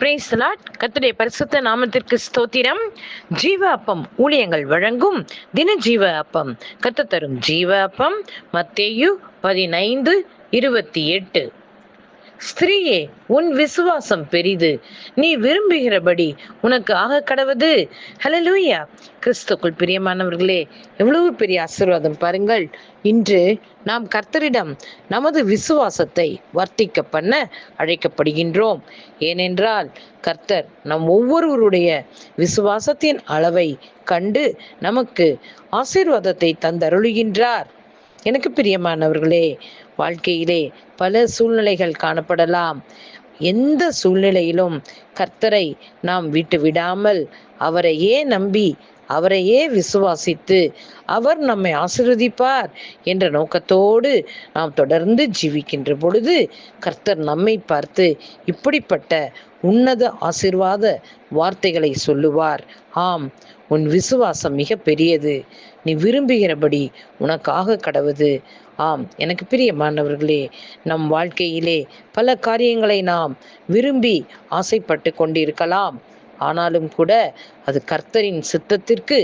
Brace lot கத்துடைய பரிசுத்த நாமத்திற்கு ஸ்தோத்திரம். ஜீவ அப்பம் ஊழியங்கள் வழங்கும் தின ஜீவ அப்பம் கத்து தரும் ஜீவ அப்பம் மத்தேயு பதினைந்து இருபத்தி எட்டு. ஸ்திரீயே உன் விசுவாசம் பெரிது. நீ விரும்புகிறபடி உனக்கு ஆக கடவுது. ஹலலூயா கிறிஸ்துக்குள் பிரியமானவர்களே எவ்வளவு பெரிய ஆசீர்வாதம் பாருங்கள். இன்று நாம் கர்த்தரிடம் நமது விசுவாசத்தை வர்த்திக்க பண்ண அழைக்கப்படுகின்றோம். ஏனென்றால் கர்த்தர் நம் ஒவ்வொருவருடைய விசுவாசத்தின் அளவை கண்டு நமக்கு ஆசீர்வாதத்தை தந்தருளுகின்றார். எனக்கு பிரியமானவர்களே வாழ்க்கையிலே பல சூழ்நிலைகள் காணப்படலாம். எந்த சூழ்நிலையிலும் கர்த்தரை நாம் விட்டு விடாமல் அவரையே நம்பி அவரையே விசுவாசித்து அவர் நம்மை ஆசிர்வதிப்பார் என்ற நோக்கத்தோடு நாம் தொடர்ந்து ஜீவிக்கின்ற பொழுது கர்த்தர் நம்மை பார்த்து இப்படிப்பட்ட உன்னத ஆசிர்வாத வார்த்தைகளை சொல்லுவார். ஆம் உன் விசுவாசம் மிக பெரியது. நீ விரும்புகிறபடி உனக்காக கடவுது. ஆம் எனக்கு பிரியமானவர்களே நம் வாழ்க்கையிலே பல காரியங்களை நாம் விரும்பி ஆசைப்பட்டு கொண்டிருக்கலாம். ஆனாலும் கூட அது கர்த்தரின் சித்தத்திற்கு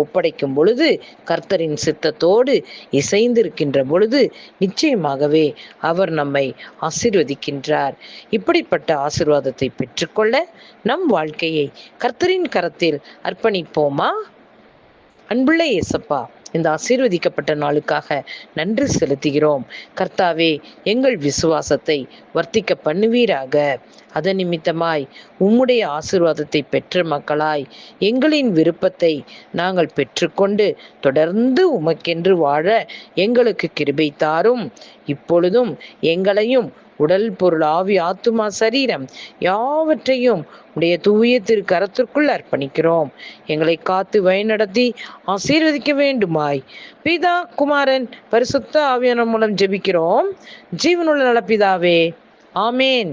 ஒப்படைக்கும் பொழுது கர்த்தரின் சித்தத்தோடு இசைந்திருக்கின்ற பொழுது நிச்சயமாகவே அவர் நம்மை ஆசிர்வதிக்கின்றார். இப்படிப்பட்ட ஆசிர்வாதத்தை பெற்றுக்கொள்ள நம் வாழ்க்கையை கர்த்தரின் கரத்தில் அர்ப்பணிப்போமா? அன்புள்ள இயேசப்பா இந்த ஆசீர்வதிக்கப்பட்ட நாளுக்காக நன்றி செலுத்துகிறோம். கர்த்தாவே எங்கள் விசுவாசத்தை வர்த்திக்க பண்ணுவீராக. அதன் நிமித்தமாய் உம்முடைய ஆசிர்வாதத்தை பெற்ற மக்களாய் எங்களின் விருப்பத்தை நாங்கள் பெற்றுக்கொண்டு தொடர்ந்து உமக்கென்று வாழ எங்களுக்கு கிருபை தாரும். இப்பொழுதும் எங்களையும் உடல் பொருள் ஆவி ஆத்துமா சரீரம் யாவற்றையும் உடைய தூய திரு கரத்திற்குள் அர்ப்பணிக்கிறோம். எங்களை காத்து வழிநடத்தி ஆசீர்வதிக்க வேண்டுமாய். பிதா குமாரன் பரிசுத்த ஆவியான மூலம் ஜெபிக்கிறோம். ஜீவனுள்ள நலப்பிதாவே. ஆமேன்.